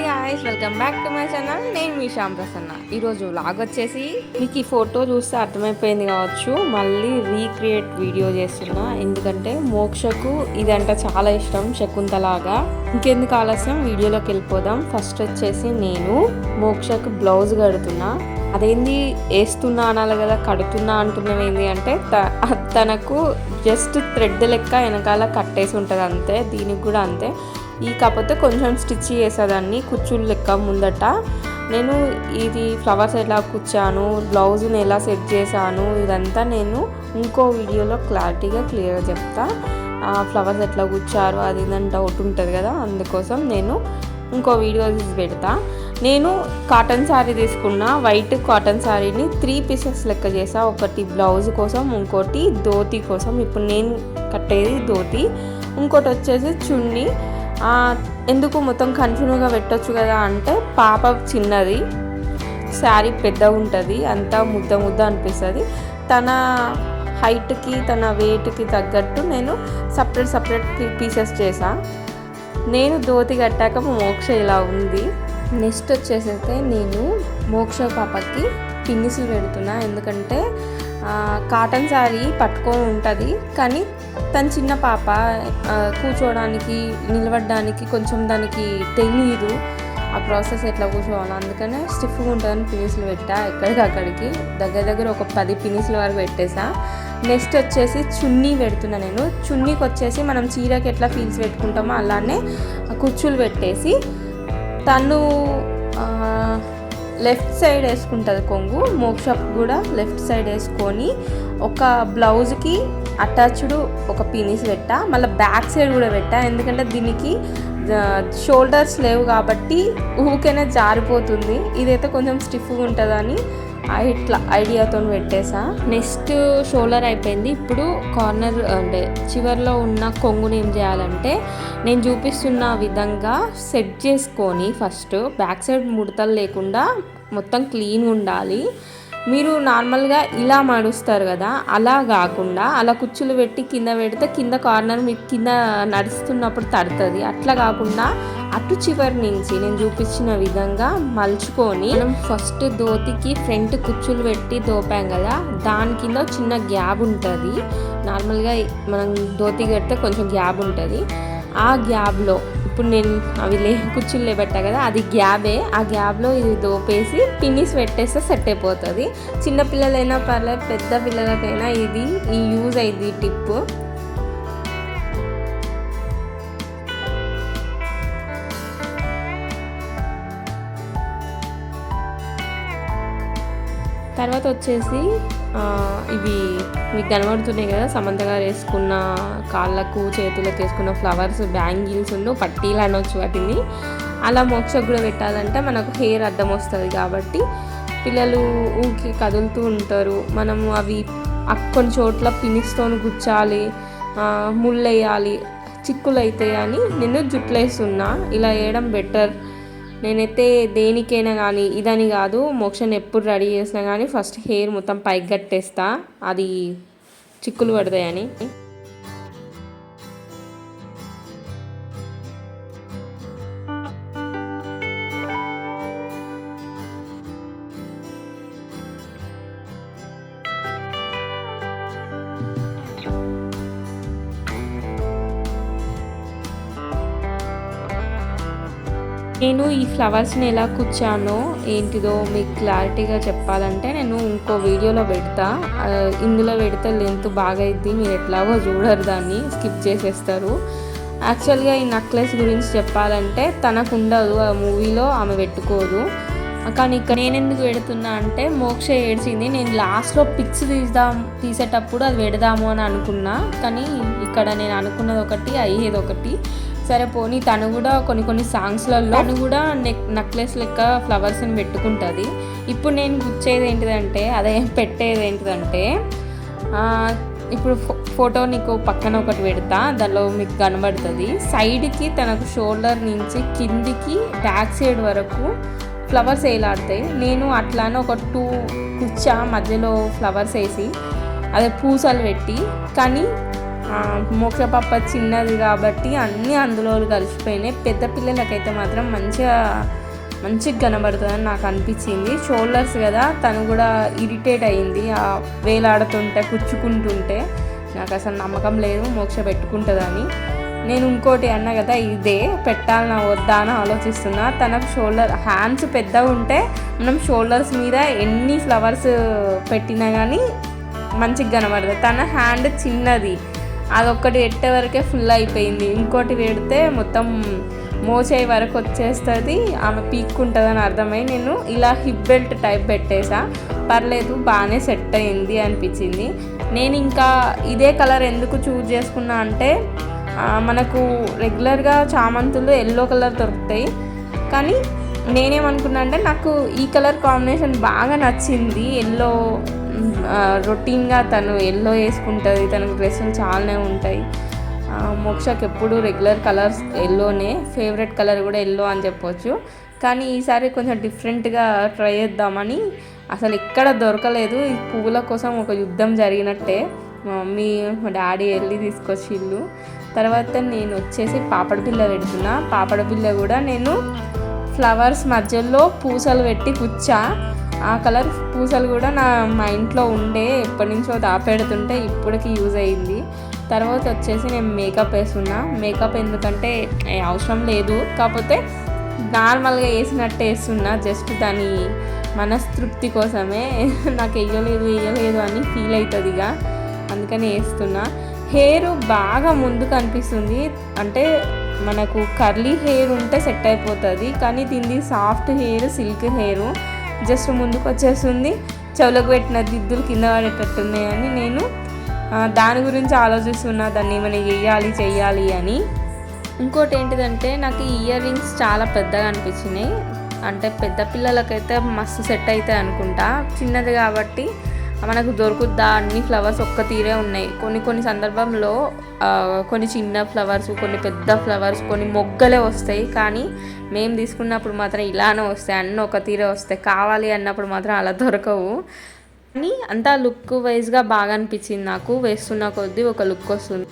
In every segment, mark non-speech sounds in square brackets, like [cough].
Hi guys welcome back to my channel నేను మీ శ్యామ్ ప్రసన్న. ఈరోజు లాగ్ వచ్చేసి మీకు ఈ ఫోటో చూస్తే అర్థమైపోయింది కావచ్చు. మళ్ళీ రీక్రియేట్ వీడియో చేస్తున్నా. ఎందుకంటే మోక్షకు ఇదంటే చాలా ఇష్టం శకుంతలాగా. ఇంకెందుకు ఆలస్యం? వీడియోలోకి వెళ్ళిపోదాం. ఫస్ట్ వచ్చేసి నేను మోక్షకు బ్లౌజ్ కడుతున్నా. అదేంది? వేస్తున్నా అనాలి కదా కడుతున్నా అంటున్నాం ఏంది అంటే త- తనకు జస్ట్ థ్రెడ్ లెక్క వెనకాల కట్టేసి ఉంటుంది అంతే దీనికి కూడా అంతే. ఈ కాకపోతే కొంచెం స్టిచ్ చేసేదాన్ని కుచ్చులు లెక్క ముందట. నేను ఇది ఫ్లవర్స్ ఎలా కుచ్చాను బ్లౌజ్ని ఎలా సెట్ చేశాను ఇదంతా నేను ఇంకో వీడియోలో క్లారిటీగా క్లియర్గా చెప్తా. ఆ ఫ్లవర్స్ ఎట్లా కుచ్చారు అది ఇదని డౌట్ ఉంటుంది కదా అందుకోసం నేను ఇంకో వీడియో తీసి పెడతా. నేను కాటన్ శారీ తీసుకున్న వైట్ కాటన్ శారీని త్రీ పీసెస్ లెక్క చేసా. ఒకటి బ్లౌజ్ కోసం ఇంకోటి ధోతి కోసం. ఇప్పుడు నేను కట్టేది ధోతి. ఇంకోటి వచ్చేసి చున్నీ. ఎందుకు మొత్తం కన్ఫ్యూజ్గా పెట్టచ్చు కదా అంటే పాప చిన్నది శారీ పెద్దగా ఉంటుంది అంతా ముద్ద ముద్ద అనిపిస్తుంది. తన హైట్కి తన వెయిట్కి తగ్గట్టు నేను సపరేట్ సపరేట్ పీసెస్ చేసా నేను ధోతి కట్టాక మోక్ష ఇలా ఉంది. నెక్స్ట్ వచ్చేసైతే నేను మోక్ష పాపకి పిన్నిసులు పెడుతున్నా. ఎందుకంటే కాటన్ శారీ పట్టుకొని ఉంటుంది. కానీ తన చిన్న పాప కూర్చోవడానికి నిలబడడానికి కొంచెం దానికి తెలియదు ఆ ప్రాసెస్ ఎట్లా కూర్చోవాలి. అందుకనే స్టిఫ్గా ఉంటుందని పినిసులు పెట్టా ఎక్కడికి అక్కడికి దగ్గర దగ్గర ఒక పది పినిస్ల వరకు పెట్టేసా. నెక్స్ట్ వచ్చేసి చున్నీ పెడుతున్నా నేను. చున్నీకి వచ్చేసి మనం చీరకి ఎట్లా ఫీల్స్ పెట్టుకుంటామో అలానే కుచ్చులు పెట్టేసి తను లెఫ్ట్ సైడ్ వేసుకుంటుంది కొంగు. మోక్షప్ కూడా లెఫ్ట్ సైడ్ వేసుకొని ఒక బ్లౌజ్కి అటాచ్డ్ ఒక పీనిస్ పెట్టా. మళ్ళీ బ్యాక్ సైడ్ కూడా పెట్టా. ఎందుకంటే దీనికి షోల్డర్స్ లేవు కాబట్టి ఊకైనా జారిపోతుంది. ఇదైతే కొంచెం స్టిఫ్గా ఉంటుందని ఇట్లా ఐడియాతో పెట్టేసా. నెక్స్ట్ షోల్డర్ అయిపోయింది. ఇప్పుడు కార్నర్ అంటే చివర్లో ఉన్న కొంగుని ఏం చేయాలంటే నేను చూపిస్తున్న విధంగా సెట్ చేసుకొని ఫస్ట్ బ్యాక్ సైడ్ ముడతలు లేకుండా మొత్తం క్లీన్ ఉండాలి. మీరు నార్మల్గా ఇలా మడుస్తారు కదా అలా కాకుండా అలా కుచ్చులు పెట్టి కింద పెడితే కింద కార్నర్ మీకు కింద నడుస్తున్నప్పుడు తడుతుంది. అట్లా కాకుండా అటు చివరి నుంచి నేను చూపించిన విధంగా మలుచుకొని మనం ఫస్ట్ దోతికి ఫ్రంట్ కుచ్చులు పెట్టి దోపాం కదా దాని కింద చిన్న గ్యాప్ ఉంటుంది. నార్మల్గా మనం దోతి కడితే కొంచెం గ్యాప్ ఉంటుంది. ఆ గ్యాప్లో ఇప్పుడు నేను అవి లే కుర్చీలు లేబెట్టా కదా అది గ్యాబే ఆ గ్యాబ్లో ఇది దోపేసి పిన్నిస్ పెట్టేస్తే సెట్ అయిపోతుంది. చిన్న పిల్లలైనా పర్లేదు పెద్ద పిల్లలకైనా ఇది ఈ యూజ్ అయింది టిప్పు. టిప్ తర్వాత వచ్చేసి ఇవి మీకు కనబడుతున్నాయి కదా సమంత గారు వేసుకున్న కాళ్ళకు చేతులకు వేసుకున్న ఫ్లవర్స్ బ్యాంగిల్స్ ఉన్న పట్టీలు అనొచ్చు వాటిని. అలా మోక్షకు కూడా పెట్టాలంటే మనకు హెయిర్ అడ్డం వస్తుంది కాబట్టి పిల్లలు ఊకి కదులుతూ ఉంటారు. మనము అవి కొన్ని చోట్ల పినిస్తోని గుచ్చాలి ముళ్ళు వేయాలి చిక్కులు అవుతాయి అని నేను జుట్లు వేస్తున్నా ఇలా వేయడం బెటర్. నేనైతే దేనికైనా కానీ ఇదని కాదు మోక్షన్ ఎప్పుడు రెడీ చేసినా కానీ ఫస్ట్ హెయిర్ మొత్తం పైకి కట్టేస్తా. అది చిక్కులు పడతాయని. నేను ఈ ఫ్లవర్స్ని ఎలా కూర్చానో ఏంటిదో మీకు క్లారిటీగా చెప్పాలంటే నేను ఇంకో వీడియోలో పెడతా. ఇందులో పెడితే లెంత్ బాగా అయింది మీరు ఎట్లాగో చూడరు దాన్ని స్కిప్ చేసేస్తారు. యాక్చువల్గా ఈ నెక్లెస్ గురించి చెప్పాలంటే తనకు ఉండదు ఆ మూవీలో ఆమె పెట్టుకోదు. కానీ ఇక్కడ నేను ఎందుకు పెడుతున్నా అంటే మోక్ష ఏడ్చింది. నేను లాస్ట్లో పిక్స్ తీద్దాం తీసేటప్పుడు అది పెడదాము అని అనుకున్నా. కానీ ఇక్కడ నేను అనుకున్నది ఒకటి అయ్యేది ఒకటి. సరే పోనీ తను కూడా కొన్ని కొన్ని సాంగ్స్లలో తను కూడా నెక్ నెక్లెస్ లెక్క ఫ్లవర్స్ని పెట్టుకుంటుంది. ఇప్పుడు నేను గుచ్చేది ఏంటిదంటే అదే పెట్టేది ఏంటిదంటే ఇప్పుడు ఫో ఫోటో నీకు పక్కన ఒకటి పెడతా దానిలో మీకు కనబడుతుంది. సైడ్కి తనకు షోల్డర్ నుంచి కిందికి బ్యాక్ సైడ్ వరకు ఫ్లవర్స్ వేలాడతాయి. నేను అట్లానే ఒక టూ కుచ్చా మధ్యలో ఫ్లవర్స్ వేసి అదే పూసలు పెట్టి కానీ ఆ, చిన్నది కాబట్టి అన్నీ అందులో కలిసిపోయినాయి. పెద్ద పిల్లలకైతే మాత్రం మంచిగా మంచిగా కనబడుతుందని నాకు అనిపించింది. షోల్డర్స్ కదా తను కూడా ఇరిటేట్ అయింది. ఆ వేలాడుతుంటే కుచ్చుకుంటుంటే నాకు అసలు నమ్మకం లేదు మోక్ష పెట్టుకుంటుందని. నేను ఇంకోటి అన్నా కదా ఇదే పెట్టాలనా వద్దా అని ఆలోచిస్తున్నా. తన షోల్డర్ హ్యాండ్స్ పెద్దగా ఉంటే మనం షోల్డర్స్ మీద ఎన్ని ఫ్లవర్స్ పెట్టినా కానీ మంచిగా కనబడుతుంది తన హ్యాండ్ చిన్నది. అదొక్కటి పెట్టే వరకే ఫుల్ అయిపోయింది. ఇంకోటి పెడితే మొత్తం మోచే వరకు వచ్చేస్తుంది. ఆమె పీక్కుంటుందని అర్థమై నేను ఇలా హిప్ బెల్ట్ టైప్ పెట్టేసా. పర్లేదు బాగానే సెట్ అయింది అనిపించింది. నేను ఇంకా ఇదే కలర్ ఎందుకు చూజ్ చేసుకున్నా అంటే మనకు రెగ్యులర్గా చామంతులు ఎల్లో కలర్ దొరుకుతాయి. కానీ నేనేమనుకున్నా అంటే నాకు ఈ కలర్ కాంబినేషన్ బాగా నచ్చింది. ఎల్లో రొటీన్గా తను ఎల్లో వేసుకుంటుంది తనకు డ్రెస్సులు చాలానే ఉంటాయి. మోక్షకి ఎప్పుడు రెగ్యులర్ కలర్స్ ఎల్లోనే ఫేవరెట్ కలర్ కూడా ఎల్లో అని చెప్పొచ్చు. కానీ ఈసారి కొంచెం డిఫరెంట్గా ట్రై చేద్దామని అసలు ఎక్కడ దొరకలేదు. ఈ పువ్వుల కోసం ఒక యుద్ధం జరిగినట్టే. మా మమ్మీ మా డాడీ వెళ్ళి తీసుకొచ్చి ఇల్లు తర్వాత నేను వచ్చేసి పాపడ బిల్ల పెడుతున్నా. పాపడ బిల్ల కూడా నేను ఫ్లవర్స్ మధ్యలో పూసలు పెట్టి కుచ్చా ఆ కలర్ పూసలు కూడా నా మా ఇంట్లో ఉండే ఎప్పటి నుంచో దాపెడుతుంటే ఇప్పటికి యూజ్ అయింది. తర్వాత వచ్చేసి నేను మేకప్ వేస్తున్నా మేకప్ ఎందుకంటే అవసరం లేదు. కాకపోతే నార్మల్గా వేసినట్టు వేస్తున్నా జస్ట్ దాని మనస్తృప్తి కోసమే. [laughs] నాకు వేయలేదు వేయలేదు అని ఫీల్ అవుతుంది ఇక. అందుకని వేస్తున్నా. హెయిర్ బాగా ముందు అనిపిస్తుంది. అంటే మనకు కర్లీ హెయిర్ ఉంటే సెట్ అయిపోతుంది. కానీ దీనిది soft hair silk hair. Just ముందుకు వచ్చేస్తుంది చెవులకు పెట్టిన దిద్దులు కింద పడేటట్టున్నాయని నేను దాని గురించి ఆలోచిస్తున్నా. దాన్ని ఏమైనా చేయాలి అని. ఇంకోటి ఏంటిదంటే నాకు ఈ ఇయర్ రింగ్స్ చాలా పెద్దగా అనిపించినాయి. అంటే పెద్ద పిల్లలకైతే మస్తు సెట్ అవుతాయి అనుకుంటా. చిన్నది కాబట్టి మనకు దొరుకుద్దా అన్ని ఫ్లవర్స్ ఒక్క తీరే ఉన్నాయి. కొన్ని కొన్ని సందర్భంలో కొన్ని చిన్న ఫ్లవర్స్ కొన్ని పెద్ద ఫ్లవర్స్ కొన్ని మొగ్గలే వస్తాయి. కానీ మేము తీసుకున్నప్పుడు మాత్రం ఇలానే వస్తాయి. అన్నీ ఒక తీరే వస్తాయి. కావాలి అన్నప్పుడు మాత్రం అలా దొరకవు. కానీ అంతా లుక్ వైజ్గా బాగా అనిపించింది నాకు. వేస్తున్న కొద్దీ ఒక లుక్ వస్తుంది.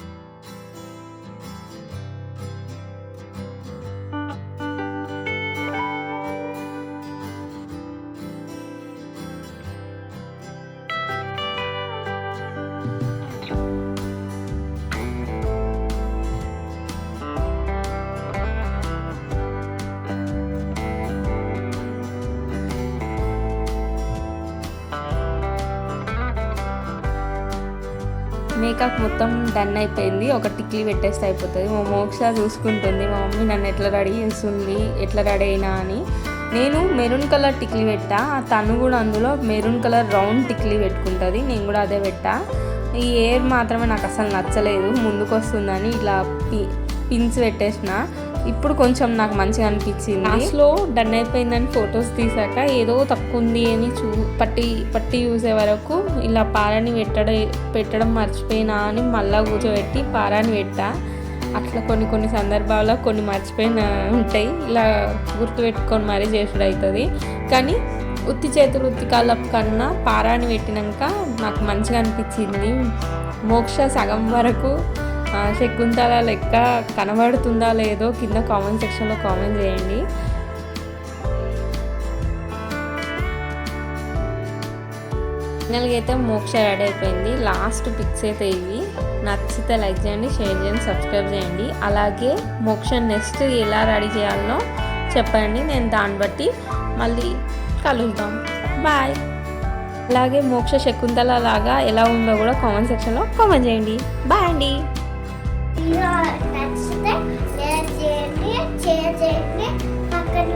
మేకప్ మొత్తం డన్ అయిపోయింది. ఒక టిక్లీ పెట్టేస్తే అయిపోతుంది. మా మోక్ష చూసుకుంటుంది. మా మమ్మీ నన్ను ఎట్లా రెడీ చేస్తుంది? ఎట్లా రెడీ అయినా అని. నేను మెరూన్ కలర్ టిక్లీ పెట్టా. తను కూడా అందులో మెరూన్ కలర్ రౌండ్ టిక్లీ పెట్టుకుంటుంది. నేను కూడా అదే పెట్టా. ఈ ఎయిర్ మాత్రమే నాకు అసలు నచ్చలేదు. ముందుకు వస్తుందని ఇట్లా పి పిన్స్ పెట్టేసిన. ఇప్పుడు కొంచెం నాకు మంచిగా అనిపించింది. లాస్ట్లో డన్ అయిపోయిందని ఫొటోస్ తీసాక ఏదో తక్కువ ఉంది అని చూ పట్టి పట్టి చూసే వరకు ఇలా పారాని పెట్టడం పెట్టడం మర్చిపోయినా అని మళ్ళా కూర్చోబెట్టి పారాని పెట్టా. అట్లా కొన్ని కొన్ని సందర్భాల్లో కొన్ని మర్చిపోయిన ఉంటాయి. ఇలా గుర్తుపెట్టుకొని మరీ చేసుడు అవుతుంది కానీ ఉత్తి చేతులు ఉత్తి కాళ్ళపు కన్నా పారాని పెట్టినాక నాకు మంచిగా అనిపించింది. మోక్ష సగం వరకు శకుంతల లెక్క కనబడుతుందా లేదో కింద కామెంట్ సెక్షన్లో కామెంట్ చేయండి. ఫైనల్గా అయితే మోక్ష యాడ్ అయిపోయింది. లాస్ట్ పిక్స్ అయితే ఇవి. నచ్చితే లైక్ చేయండి షేర్ చేయండి సబ్స్క్రైబ్ చేయండి. అలాగే మోక్ష నెక్స్ట్ ఎలా రెడీ చేయాలనో చెప్పండి. నేను దాన్ని బట్టి మళ్ళీ కలుద్దాం. బాయ్. అలాగే మోక్ష శకుంతల లాగా ఎలా ఉందో కూడా కామెంట్ సెక్షన్లో కామెంట్ చేయండి. బాయ్ అండి. నచ్చితే షేర్ చేయండి పక్కన